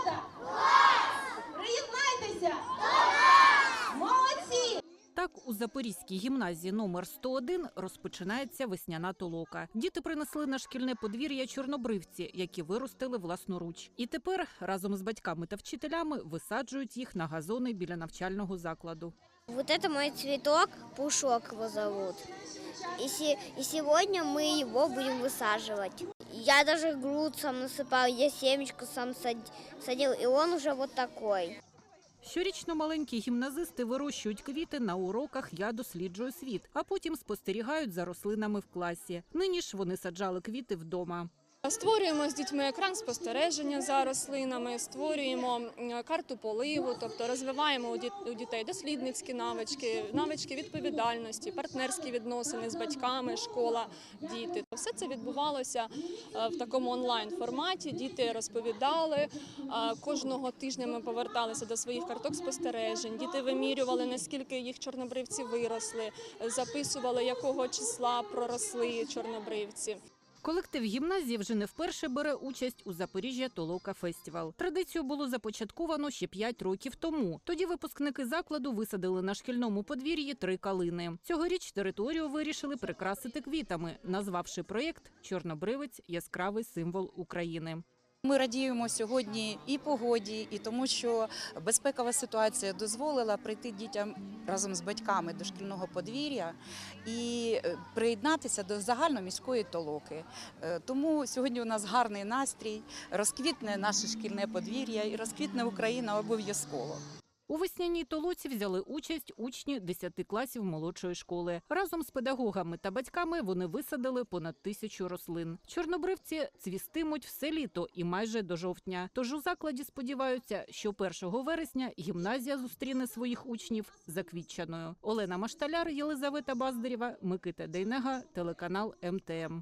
Згода? Приєднайтеся! Молодці! Так, у Запорізькій гімназії номер 101 розпочинається весняна толока. Діти принесли на шкільне подвір'я чорнобривці, які виростили власноруч. І тепер разом з батьками та вчителями висаджують їх на газони біля навчального закладу. Вот это мой цветок, Пушок его зовут. И, се- и сегодня мы его будем высаживать. Я даже груд сам насыпал, я семечку сам сад- садил, и он уже вот такой. Щорічно маленькі гімназисти вирощують квіти на уроках Я досліджую світ, а потім спостерігають за рослинами в класі. Нині ж вони саджали квіти вдома. Створюємо з дітьми екран спостереження за рослинами, створюємо карту поливу, тобто розвиваємо у дітей дослідницькі навички, навички відповідальності, партнерські відносини з батьками, школа, діти. Все це відбувалося е, в такому онлайн форматі. Діти розповідали. е, Кожного тижня ми поверталися до своїх карток спостережень. Діти вимірювали, наскільки їх чорнобривці виросли, записували, якого числа проросли чорнобривці. Колектив гімназії вже не вперше бере участь у Запоріжжя Толока Фестівал. Традицію було започатковано ще 5 років тому. Тоді випускники закладу висадили на шкільному подвір'ї три калини. Цьогоріч територію вирішили прикрасити квітами, назвавши проєкт Чорнобривець яскравий символ України. Ми радіємо сьогодні і погоді, і тому, що безпекова ситуація дозволила прийти дітям разом з батьками до шкільного подвір'я і е, приєднатися до загальноміської толоки. Е, Тому сьогодні у нас гарний настрій, розквітне наше шкільне подвір'я і розквітне Україна обов'язково. У весняній толоці взяли участь учні 10 класів молодшої школи. Разом з педагогами та батьками вони висадили понад тисячу рослин. Чорнобривці цвістимуть все літо і майже до жовтня. Тож у закладі сподіваються, що 1 вересня гімназія зустріне своїх учнів заквітчаною. Олена Машталяр, Єлизавета Баздарєва, Микита Дейнега, телеканал МТМ.